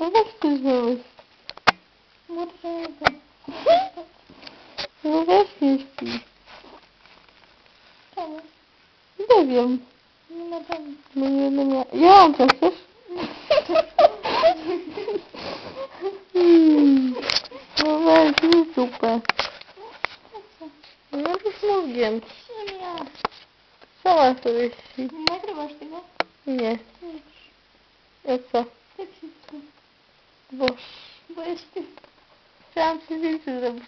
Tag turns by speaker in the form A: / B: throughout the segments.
A: No weź ty zmyłeś.
B: Dlaczego?
A: No weź nie śpi.
B: Czemu?
A: Nie wiem.
B: Nie ma czemu.
A: No nie będę miała... Ja mam coś, chcesz? Mm. No weź, nie super. No już
B: Bo ja śpię.
A: Chciałam ci zdjęcie zrobić.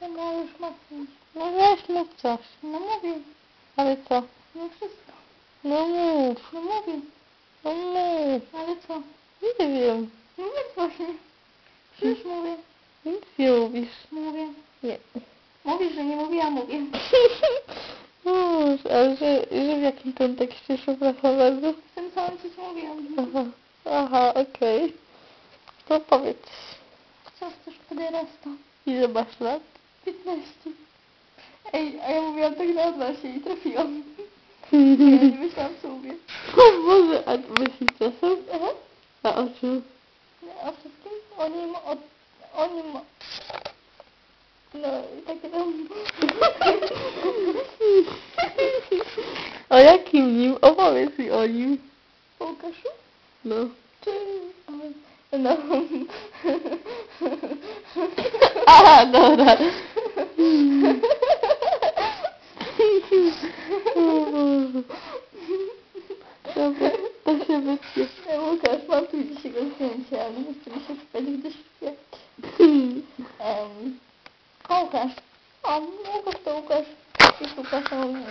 B: Sama już mocniej.
A: No weź mów coś.
B: No mówię.
A: Ale co?
B: No wszystko.
A: No mów.
B: No mówię.
A: No mów.
B: Ale co?
A: Nie wiem.
B: No więc właśnie. Przecież mówię.
A: Nic nie mówisz.
B: Mówię.
A: Nie.
B: Mówisz, że nie mówię, a mówię.
A: Mów, ale że, że w jakim kontekście, bardzo.
B: Z tym samym coś mówiłam.
A: Aha, aha, okej. To powiedz,
B: Co chcesz pederasta?
A: ile masz lat?
B: 15. Ej, a ja mówiłam tak na odnosie i trafiłam. Ja nie myślałam, co mówię.
A: O Boże, a myślisz czasem?
B: Aha.
A: A o czym?
B: O wszystkim? O nim, o, o nim. No i takie tam.
A: O jakim nim? Opowiedz mi o nim.
B: O Łukaszu?
A: No.
B: Czy... No.
A: Aha, dobra. O Boże. Dobra, to się wytnie.
B: Ej, Łukasz, mam tu dzisiaj go zdjęcie, ale nie chcę mi się spać, gdy śpię. Um, Łukasz. O, Łukasz to Łukasz. Jest Łukaszem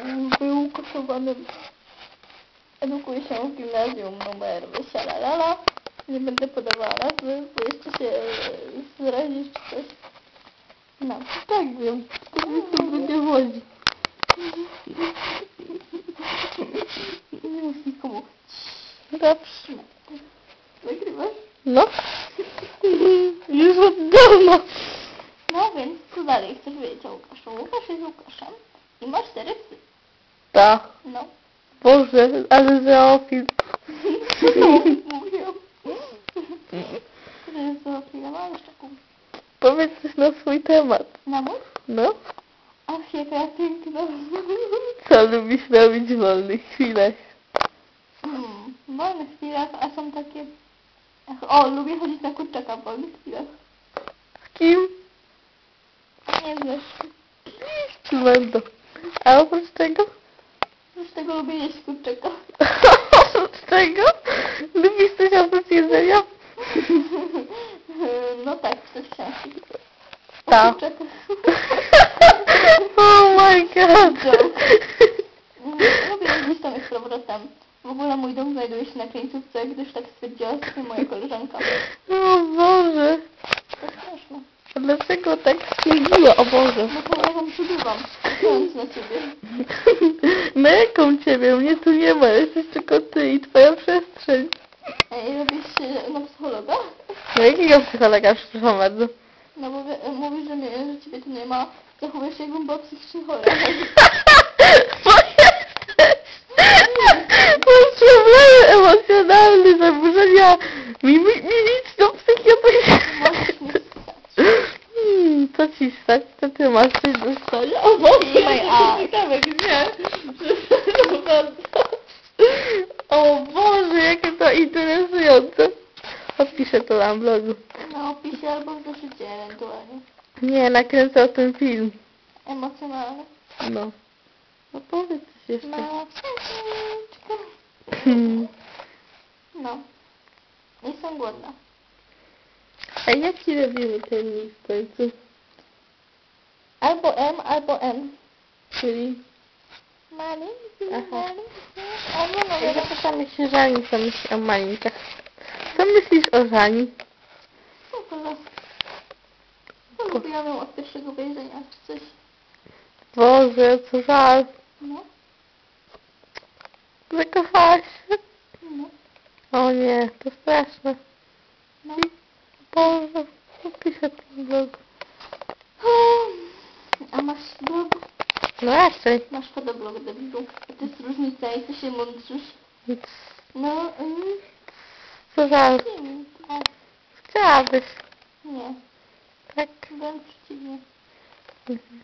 B: Edukuje się w gimnazjum numer sialalala. Nie będę podawała nazwy, bo jeszcze się e, zrazisz czy coś. No.
A: Tak wiem, to mi to będzie chodzi.
B: Nie mów nikomu.
A: Dobrze.
B: Nagrywasz?
A: No. Już od dawna.
B: No więc, co dalej chcesz wiedzieć o Łukaszu? Łukasz jest Łukaszem i ma cztery psy.
A: Tak.
B: No.
A: Boże, ale zoofil. Powiedz coś na swój temat.
B: Na mój?
A: No.
B: Ach, jaka ja piękna.
A: Co lubisz robić w wolnych chwilach?
B: Hmm, w wolnych chwilach, a są takie... O, lubię chodzić na kurczaka w wolnych chwilach.
A: Z kim?
B: Nie znasz.
A: Z Mendo. A oprócz tego?
B: Z tego lubię jeść kurczaka.
A: oprócz tego? Lubisz coś oprócz jedzenia?
B: No tak, czytać książki.
A: Tak. oh my god.
B: Joke. Mm, Lubię jeździć tam z powrotem. W ogóle mój dom znajduje się na krańcówce, gdyż tak stwierdziła sobie moja koleżanka.
A: O Boże.
B: To straszne.
A: A dlaczego tak stwierdziła? O Boże.
B: No to ja tam przybywam, czekając na ciebie.
A: Jaką ciebie? Mnie tu nie ma. Jesteś tylko ty i twoja przestrzeń.
B: Ej, robisz się na psychologa?
A: No jakiego psychologa, przepraszam bardzo?
B: No bo wie- mówisz, że, mnie, że ciebie tu nie ma, zachowujesz się była psychicznie chora.
A: Bo jesteś! Masz problemy emocjonalne, zaburzenia mimi- mimiczno-psychiatryczne.
B: Możesz mnie stać.
A: Hmm, co ci stać? Co ty masz coś do stania? O Boże,
B: Trzymaj, a-
A: ciekawe, gdzie? Przepraszam bardzo. O Boże, jakie to interesujące. Odpiszę to na blogu.
B: Na opisie albo w zeszycie ewentualnie.
A: Nie, nakręcę o tym film.
B: Emocjonalne.
A: No. No powiedz coś jeszcze.
B: No, książeczka.
A: Hmm.
B: No. Jestem głodna.
A: A jaki robimy termin w końcu?
B: Albo M, albo N.
A: Czyli...
B: Mali?
A: Aha.
B: Mali? Albo no
A: Ja
B: wiadomo.
A: zapytamy się Żani, co myśli o Malinkach. Co myślisz o Żani?
B: Spoko. Polubiłam ją od pierwszego wejrzenia, czy coś.
A: Boże, co żal.
B: No,
A: Zakochałaś się?
B: no,
A: O nie, to straszne.
B: no.
A: Boże, napiszę ten blog.
B: A masz blog?
A: No jasne.
B: Masz podoblog, debilu. To jest różnica i ty się mądrzysz. No, ym,
A: Co za...
B: nie, no.
A: Chciałabyś.
B: nie,
A: Tak.
B: wręcz przeciwnie.
A: Mhm.